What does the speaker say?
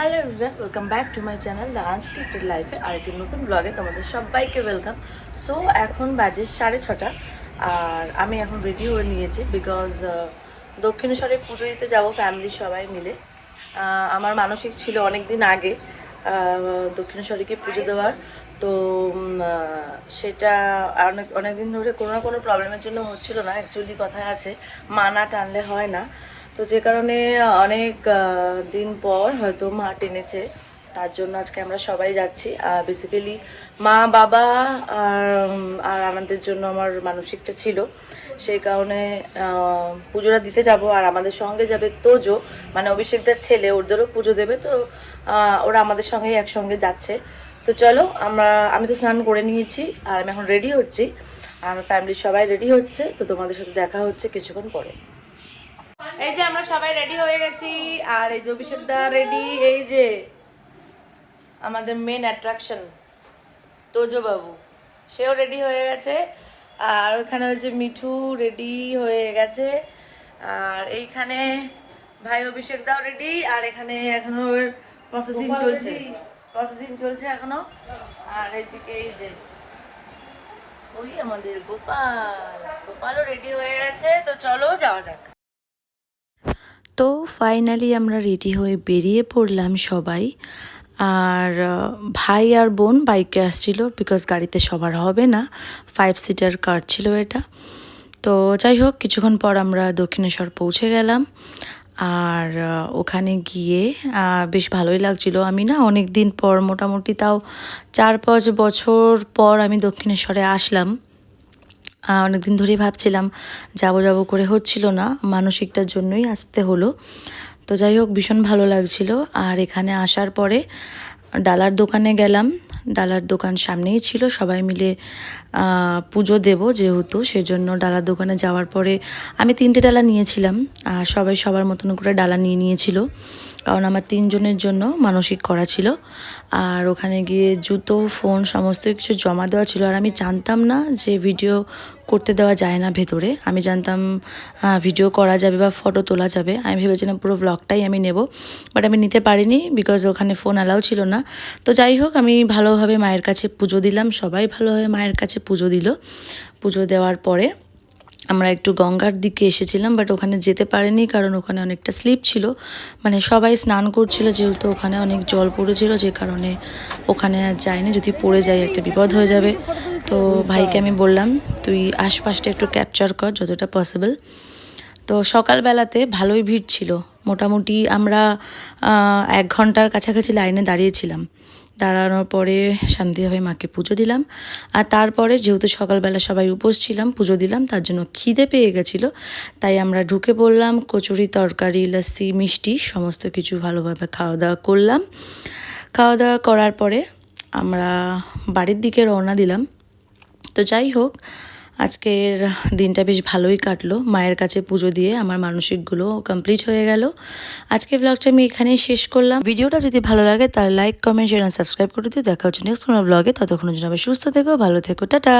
Hello everyone welcome back to my channel the unscripted লাইফে আর একটি নতুন ব্লগে তোমাদের সবাইকে ওয়েলকাম সো এখন বাজে সাড়ে ছটা, আর আমি এখন রেডি হয়ে নিয়েছি বিকজ দক্ষিণেশ্বরে পুজো দিতে যাব ফ্যামিলি সবাই মিলে। আমার মানসিক ছিল অনেক দিন আগে দক্ষিণেশ্বরীকে পুজো দেওয়ার। তো সেটা অনেক অনেক দিন ধরে কোনো না কোনো প্রবলেমের জন্য হচ্ছিল না অ্যাকচুয়ালি কথায় আছে, মানা টানলে হয় না। তো যে কারণে অনেক দিন পর হয়তো মা টেনেছে। তার জন্য আজকে আমরা সবাই যাচ্ছি। আর বেসিক্যালি মা, বাবা আর আনন্দের জন্য আমার মানসিকটা ছিল। সেই কারণে পুজোটা দিতে যাব আর আমাদের সঙ্গে যাবে তোজো। মানে অভিষেকদার ছেলে ওদেরও পুজো দেবে। তো ওরা আমাদের সঙ্গেই একসঙ্গে যাচ্ছে। তো চলো, আমরা, আমি তো স্নান করে নিয়েছি আর আমি এখন রেডি হচ্ছি। আর আমার ফ্যামিলির সবাই রেডি হচ্ছে। তো তোমাদের সাথে দেখা হচ্ছে কিছুক্ষণ পরে। এই যে আমরা সবাই রেডি হয়ে গেছি আর এই যে অভিষেক দা রেডি এই যে আমাদের মেন অ্যাট্রাকশন তোজো বাবু। সেও রেডি হয়ে গেছে আর ওখানে ওই যে মিঠু রেডি হয়ে গেছে আর এইখানে ভাই অভিষেক দাও রেডি আর এখানে এখনও প্রসেসিং চলছে। প্রসেসিং চলছে এখনও। আর এইদিকে এই যে ওই আমাদের গোপাল গোপালও রেডি হয়ে গেছে তো চলো যাওয়া যাক। তো ফাইনালি আমরা রেডি হয়ে বেরিয়ে পড়লাম সবাই। আর ভাই আর বোন বাইকে আসছিল বিকজ গাড়িতে সবার হবে না। ফাইভ সিটার কার ছিল এটা। তো যাই হোক, কিছুক্ষণ পর আমরা দক্ষিণেশ্বর পৌঁছে গেলাম। আর ওখানে গিয়ে বেশ ভালোই লাগছিল। আমি না অনেক দিন পর, মোটামুটি তাও চার পাঁচ বছর পর আমি দক্ষিণেশ্বরে আসলাম। আহ, অনেকদিন ধরেই ভাবছিলাম যাব যাব করে হচ্ছিল না মানসিকটার জন্যই আসতে হলো। তো যাই হোক ভীষণ ভালো লাগছিল। আর এখানে আসার পরে ডালার দোকানে গেলাম। ডালার দোকান সামনেই ছিল সবাই মিলে পুজো দেব যেহেতু সেজন্য ডালার দোকানে যাওয়ার পরে আমি তিনটে ডালা নিয়েছিলাম। আর সবাই সবার মতন করে ডালা নিয়ে নিয়েছিল কারণ আমার তিনজনের জন্য মানসিক করা ছিল। আর ওখানে গিয়ে জুতো ফোন সমস্ত কিছু জমা দেওয়া ছিল। আর আমি জানতাম না যে ভিডিও করতে দেওয়া যায় না ভেতরে। আমি জানতাম ভিডিও করা যাবে বা ফটো তোলা যাবে। আমি ভেবেছিলাম পুরো ব্লগটাই আমি নেব। বাট আমি নিতে পারিনি বিকজ ওখানে ফোন অ্যালাউ ছিল না। তো যাই হোক, আমি ভালোভাবে মায়ের কাছে পুজো দিলাম। সবাই ভালোভাবে মায়ের কাছে পুজো দিল। পুজো দেওয়ার পরে আমরা একটু গঙ্গার দিকে এসেছিলাম বাট ওখানে যেতে পারিনি কারণ ওখানে অনেকটা স্লিপ ছিল। মানে সবাই স্নান করছিল, যেহেতু ওখানে অনেক জল পড়েছিল, যে কারণে ওখানে আর যায়নি যদি পড়ে যাই, একটা বিপদ হয়ে যাবে। তো ভাইকে আমি বললাম, তুই আশপাশটা একটু ক্যাপচার কর যতটা পসিবল তো সকালবেলাতে ভালোই ভিড় ছিল। মোটামুটি আমরা এক ঘণ্টার কাছাকাছি লাইনে দাঁড়িয়েছিলাম। দাঁড়ানোর পরে শান্তিভাবে মাকে পুজো দিলাম। আর তারপরে যেহেতু সকালবেলা সবাই উপোস ছিলাম, পুজো দিলাম, তার জন্য খিদে পেয়ে গেছিল। তাই আমরা ঢুকে পড়লাম, কচুরি, তরকারি, লস্যি, মিষ্টি, সমস্ত কিছু ভালোভাবে খাওয়া দাওয়া করলাম। খাওয়া দাওয়া করার পরে আমরা বাড়ির দিকে রওনা দিলাম। তো যাই হোক, আজকের দিনটা বেশ ভালোই কাটলো। মায়ের কাছে পুজো দিয়ে আমার মানসিকগুলো কমপ্লিট হয়ে গেল। আজকে ব্লগটা আমি এখানেই শেষ করলাম। ভিডিওটা যদি ভালো লাগে তাহলে লাইক কমেন্ট শেয়ার সাবস্ক্রাইব করে দিতে দেখা হচ্ছে নেক্সট কোনো ব্লগে ততক্ষণের জন্য আমি সুস্থ থেকো, ভালো থেকো। টাটা!